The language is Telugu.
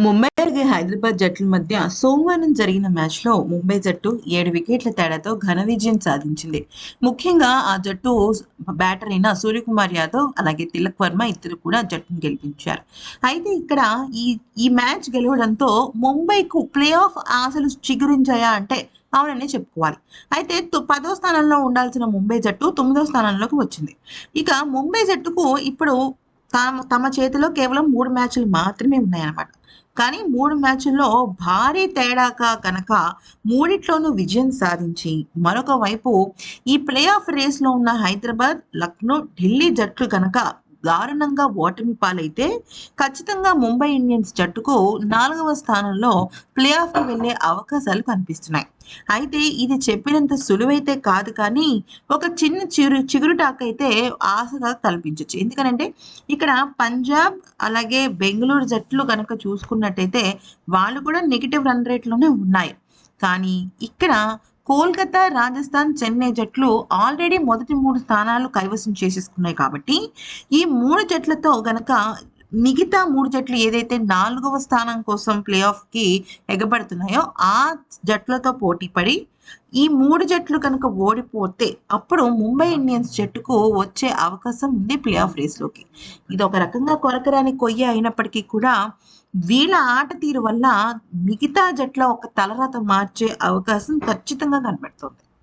ముంబై అలాగే హైదరాబాద్ జట్ల మధ్య సోమవారం జరిగిన మ్యాచ్లో ముంబై జట్టు ఏడు వికెట్ల తేడాతో ఘన విజయం సాధించింది. ముఖ్యంగా ఆ జట్టు బ్యాటర్ అయిన సూర్యకుమార్ యాదవ్ అలాగే తిలక్ వర్మ ఇద్దరు కూడా జట్టును గెలిపించారు. అయితే ఇక్కడ ఈ ఈ మ్యాచ్ గెలవడంతో ముంబైకు ప్లే ఆఫ్ ఆశలు చిగురించాయా అంటే అవుననే చెప్పుకోవాలి. అయితే తొ- పదో స్థానంలో ఉండాల్సిన ముంబై జట్టు తొమ్మిదో స్థానంలోకి వచ్చింది. ఇక ముంబై జట్టుకు ఇప్పుడు తమ తమ చేతిలో కేవలం మూడు మ్యాచ్లు మాత్రమే ఉన్నాయన్నమాట. కానీ మూడు మ్యాచ్ల్లో భారీ తేడాగా కనుక మూడిట్లోనూ విజయం సాధించి మరొక వైపు ఈ ప్లే ఆఫ్ రేస్లో ఉన్న హైదరాబాద్ లక్నో ఢిల్లీ జట్లు కనుక దారుణంగా ఓటమి పాలైతే ఖచ్చితంగా ముంబై ఇండియన్స్ జట్టుకు నాలుగవ స్థానంలో ప్లే ఆఫ్కి వెళ్ళే అవకాశాలు కనిపిస్తున్నాయి. అయితే ఇది చెప్పినంత సులువైతే కాదు కానీ ఒక చిన్న చిరు చిగురుటాకైతే ఆశగా కల్పించవచ్చు ఎందుకనంటే ఇక్కడ పంజాబ్ అలాగే బెంగళూరు జట్లు కనుక చూసుకున్నట్టయితే వాళ్ళు కూడా నెగిటివ్ రన్ రేట్లోనే ఉన్నాయి. కానీ ఇక్కడ కోల్కతా రాజస్థాన్ చెన్నై జట్లు ఆల్రెడీ మొదటి మూడు స్థానాలు కైవసం చేసేసుకున్నాయి కాబట్టి ఈ మూడు జట్లతో గనక మిగతా మూడు జట్లు ఏదైతే నాలుగవ స్థానం కోసం ప్లే ఆఫ్కి ఎగబడుతున్నాయో ఆ జట్లతో పోటీ పడి ఈ మూడు జట్లు కనుక ఓడిపోతే అప్పుడు ముంబై ఇండియన్స్ జట్టుకు వచ్చే అవకాశం ఉంది ప్లే ఆఫ్ రేస్లోకి ఇది ఒక రకంగా కొరకరాని కొయ్య అయినప్పటికీ కూడా వీళ్ళ ఆట తీరు వల్ల మిగతా జట్ల ఒక తలరాత మార్చే అవకాశం ఖచ్చితంగా కనబడుతుంది.